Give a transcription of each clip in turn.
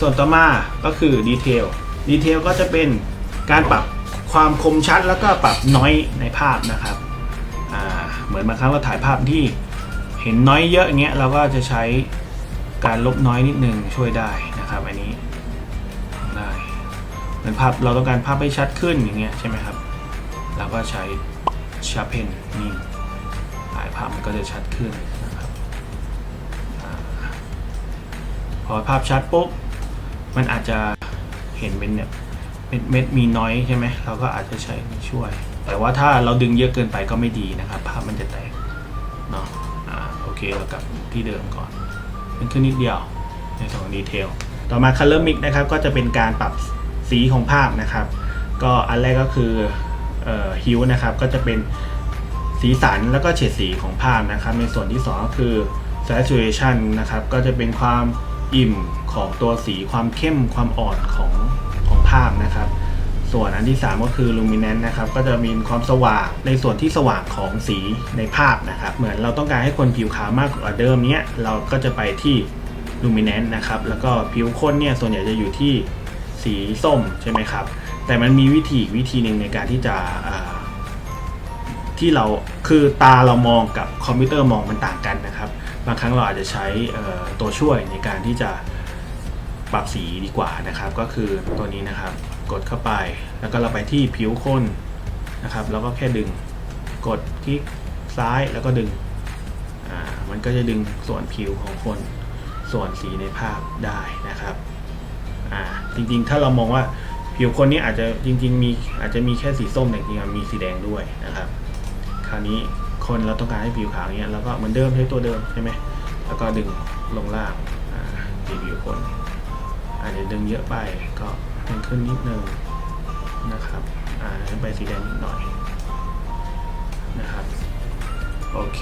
ส่วนต่อมาก็คือดีเทลดีเทลก็จะเป็นการปรับความคมชัดแล้วก็ปรับน้อยในภาพนะครับเหมือนบางครั้งเราถ่ายภาพที่เห็นน้อยเยอะอย่างเงี้ยเราก็จะใช้การลบน้อยนิดนึงช่วยได้นะครับอันนี้ได้เหมือนภาพเราต้องการภาพให้ชัดขึ้นอย่างเงี้ยใช่ไหมครับเราก็ใช้ชาร์เพนนี่ถ่ายภาพมันก็จะชัดขึ้นนะครับอพอภาพชัดปุ๊บ มันอาจจะเห็นเป็นเนี่ยเม็ดเม็ดมีน้อยใช่ไหมเราก็อาจจะใช้ช่วย แต่ว่าถ้าเราดึงเยอะเกินไปก็ไม่ดีนะครับภาพมันจะแตกเนาะอ่าโอเคเรากลับที่เดิมก่อนมันขึ้นนิดเดียวในส่วนของดีเทลต่อมา Color Mix นะครับก็จะเป็นการปรับสีของภาพนะครับ ก็อันแรกก็คือฮิวนะครับก็จะเป็นสีสันแล้วก็เฉดสีของภาพนะครับ ในส่วนที่ 2 ก็คือ saturation นะครับก็จะเป็นความ อิ่มของตัวสีความเข้มความอ่อนของของภาพนะครับ ส่วนอันที่ 3 ก็คือ luminance นะครับ ก็จะมีความสว่างในส่วนที่สว่างของสีในภาพนะครับ เหมือนเราต้องการให้คนผิวขาวมากกว่าเดิมเนี้ยเราก็จะไปที่ luminance นะครับ แล้วก็ผิวคนเนี่ยส่วนใหญ่จะอยู่ที่สีส้มใช่ไหมครับ แต่มันมีวิธีวิธีหนึ่งในการที่จะที่เราคือตาเรามองกับคอมพิวเตอร์มองมันต่างกันนะครับ บางครั้งเราอาจจะใช้ตัวช่วยในการที่จะปรับสีดีกว่านะครับ ก็คือตัวนี้นะครับ กดเข้าไป แล้วก็เราไปที่ผิวคนนะครับ แล้วก็แค่ดึงกดคลิกซ้ายแล้วก็ดึงมันก็จะดึงส่วนผิวของคนส่วนสีในภาพได้นะครับจริงๆ ถ้าเรามองว่าผิวคนนี้อาจจะจริง ๆ มีอาจจะมีแค่สีส้มแต่จริงๆมีสีแดงด้วยนะครับ คราวนี้คนเราต้องการให้ผิวขาวอย่างเงี้ยเราก็เหมือนเดิมใช้ตัวเดิมใช่ไหม แล้วก็ดึงลงล่างอ่าที่ผิวคนอาจจะดึงเยอะไปก็ดึงขึ้นนิดนึงนะครับอ่าให้ไปสีแดงนิดหน่อยนะครับโอเค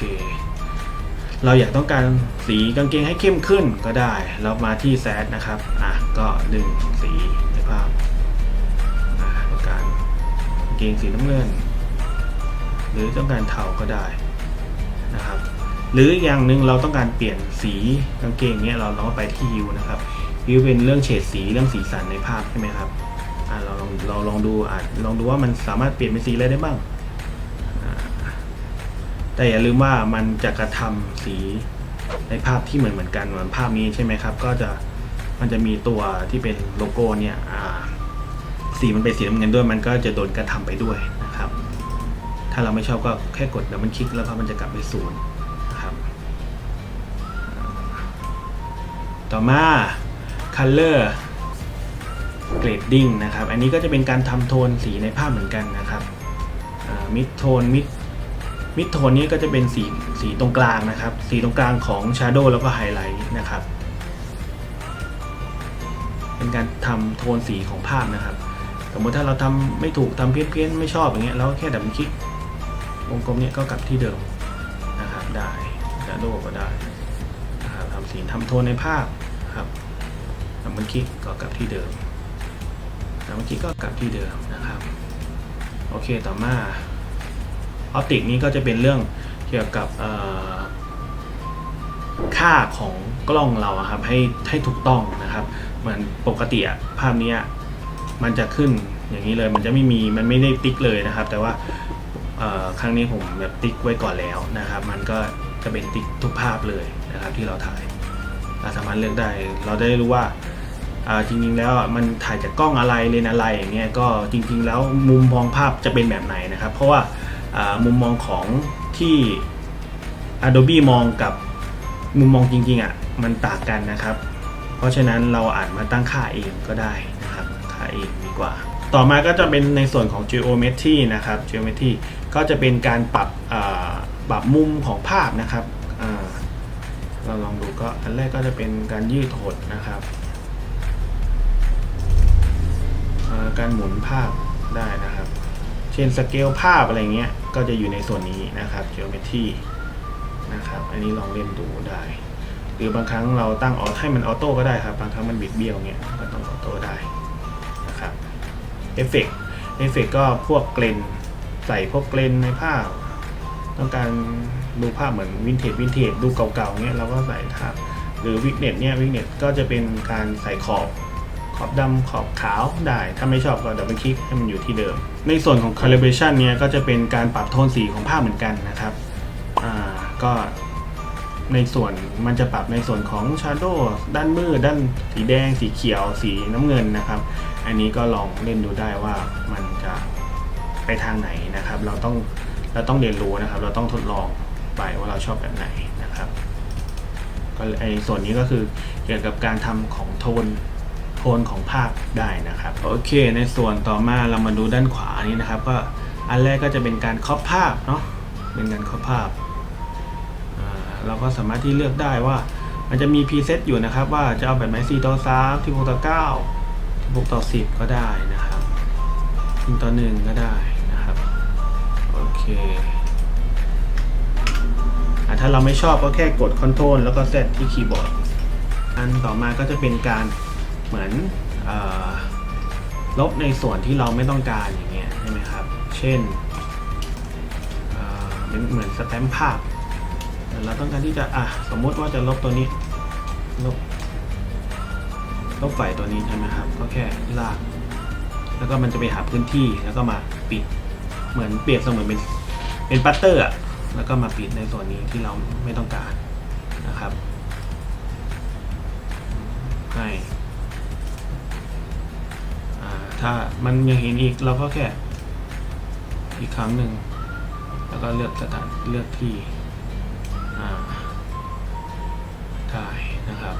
เราอยากต้องการสีกางเกงให้เข้มขึ้นก็ได้ เรามาที่แซดนะครับอะก็ดึงสีในภาพอะต้องการกางเกงสีน้ำเงิน หรือต้องการเทาก็ได้ หรืออย่างหนึ่งเราต้องการเปลี่ยนสีกางเกงเนี้ยเราเราก็ไปที่ฮิวนะครับฮิวเป็นเรื่องเฉดสีเรื่องสีสันในภาพใช่ไหมครับอะเราลองเราลองดูอะลองดูว่ามันสามารถเปลี่ยนเป็นสีอะไรได้บ้างแต่อย่าลืมว่ามันจะกระทำสีในภาพที่เหมือนเหมือนกันเหมือนภาพนี้ใช่ไหมครับ ก็จะมันจะมีตัวที่เป็นโลโก้เนี่ยสีมันเป็นสีน้ำเงินด้วย มันก็จะโดนกระทำไปด้วยนะครับ ถ้าเราไม่ชอบก็แค่กดแล้วมันคลิกแล้วก็มันจะกลับไปศูนย์ ต่อมา color grading นะครับ อันนี้ก็จะเป็นการทำโทนสีในภาพเหมือนกันนะครับมิดโทนมิดมิดโทนนี้ก็จะเป็นสีสีตรงกลางนะครับ สีตรงกลางของ Shadow แล้วก็ไฮไลท์นะครับ เป็นการทำโทนสีของภาพนะครับ สมมติถ้าเราทำไม่ถูกทำเพี้ยนๆ ไม่ชอบอย่างเงี้ยเราก็แค่ดับบคลิกวงกลมเนี้ยก็กลับที่เดิมนะครับได้ Shadow ก็ได้ สีทำโทนในภาพครับดับเบิลคลิกก็กลับที่เดิมดับเบิลคลิกก็กลับที่เดิมนะครับ โอเคต่อมาออปติกนี้ก็จะเป็นเรื่องเกี่ยวกับค่าของกล้องเราครับให้ให้ถูกต้องนะครับ เหมือนปกติภาพนี้มันจะขึ้นอย่างนี้เลยมันจะไม่มีมันไม่ได้ติ๊กเลยนะครับ แต่ว่าครั้งนี้ผมแบบติ๊กไว้ก่อนแล้วนะครับ มันก็จะเป็นติ๊กทุกภาพเลยนะครับที่เราถ่าย เราสามารถเลือกได้ เราได้รู้ว่าจริงๆแล้วมันถ่ายจากกล้องอะไรเลนส์อะไรอย่างเงี้ยก็จริงๆแล้วมุมมองภาพจะเป็นแบบไหนนะครับ เพราะว่ามุมมองของที่ Adobe มองกับมุมมองจริงๆอะมันต่างกันนะครับ เพราะฉะนั้นเราอาจมาตั้งค่าเองก็ได้นะครับค่าเองดีกว่า ต่อมาก็จะเป็นในส่วนของ geometry นะครับ geometry ก็จะเป็นการปรับปรับมุมของภาพนะครับ เราลองดูก็อันแรกก็จะเป็นการยืดหดนะครับการหมุนภาพได้นะครับ เช่นสเกลภาพอะไรเงี้ยก็จะอยู่ในส่วนนี้นะครับ geometry นะครับ อันนี้ลองเล่นดูได้ หรือบางครั้งเราตั้งออให้มันออโต้ก็ได้ครับ บางครั้งมันบิดเบี้ยวเงี้ยก็ต้องออโต้ได้นะครับเอฟเฟกเอฟเฟกก็พวกเกรนใส่พวกเกรนในภาพ ต้องการ ดูภาพเหมือนวินเทจวินเทจดูเก่าๆเงี้ยเราก็ใส่ครับหรือวิกเน็ตเนี่ยวิกเน็ตก็จะเป็นการใส่ขอบขอบดำขอบขาวได้ถ้าไม่ชอบก็ดับเบิลคลิกให้มันอยู่ที่เดิม ในส่วนของ calibration เนี่ยก็จะเป็นการปรับโทนสีของภาพเหมือนกันนะครับอ่าก็ในส่วนมันจะปรับในส่วนของ Shadow ด้านมืดด้านสีแดง สีเขียว สีน้ำเงินนะครับ อันนี้ก็ลองเล่นดูได้ว่ามันจะไปทางไหนนะครับ เราต้องเราต้องเรียนรู้นะครับ เราต้องทดลอง ไปว่าเราชอบแบบไหนนะครับก็ไอส่วนนี้ก็คือเกี่ยวกับการทำของโทนโทนของภาพได้นะครับโอเค ในส่วนต่อมาเรามาดูด้านขวานี้นะครับก็อันแรกก็จะเป็นการครอบภาพเนาะเป็นการครอบภาพเราก็สามารถที่เลือกได้ว่ามันจะมีพรีเซตอยู่นะครับว่าจะเอาแบบไหน4ต่อ3ที่6ต่อ9ที่6ต่อ10 ก็ได้นะครับ1ต่อ1ก็ได้ เราไม่ชอบก็แค่กด Ctrl แล้วก็ Z ที่คีย์บอร์ด อันต่อมาก็จะเป็นการเหมือนอลบในส่วนที่เราไม่ต้องการอย่างเงี้ยใช่ไหมครับ เช่นเป็นเหมือนสแตมป์ภาพ เราต้องการที่จะอะสมมติว่าจะลบตัวนี้ ลบ ลบไฟตัวนี้ใช่ไหมครับ ก็แค่ลาก แล้วก็มันจะไปหาพื้นที่แล้วก็มาปิด เหมือนเปรียบเสมือนเป็น เป็นปัตเตอร์อะ แล้วก็มาปิดในส่วนนี้ที่เราไม่ต้องการนะครับ ให้ถ้ามันยังเห็นอีกเราก็แค่อีกครั้งหนึ่ง แล้วก็เลือกสถานเลือกที่ได้นะครับ